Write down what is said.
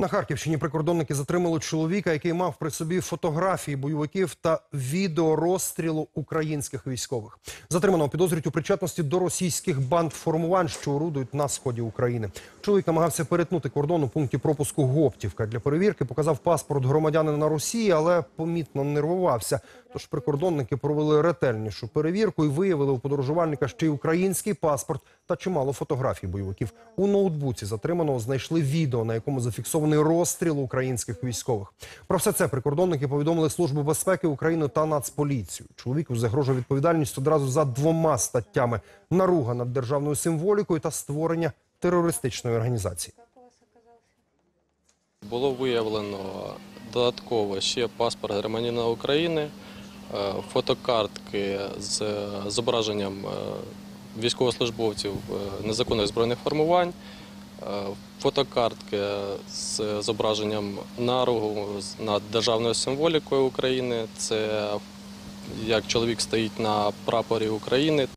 На Харківщині прикордонники затримали чоловіка, який мав при собі фотографії бойовиків та відео розстрілу українських військових. Затриманого підозрюють у причетності до російських бандформувань, що орудують на сході України. Чоловік намагався перетнути кордон у пункті пропуску Гоптівка. Для перевірки показав паспорт громадянина Росії, але помітно нервувався. Тож прикордонники провели ретельнішу перевірку і виявили у подорожувальника ще й український паспорт та чимало фотографій бойовиків. У ноутбуці затриманого знайшли відео, на якому зафіксований розстріл українських військових. Про все це прикордонники повідомили Службу безпеки України та Нацполіцію. Чоловіку загрожує відповідальність одразу за двома статтями: наруга над державною символікою та створення терористичної організації. Було виявлено додатково ще паспорт громадянина України, е, фотокартки з зображенням е, військовослужбовців е, незаконних збройних формувань, е, фотокартки з зображенням наругу над державною символікою України. Це як чоловік стоїть на прапорі України.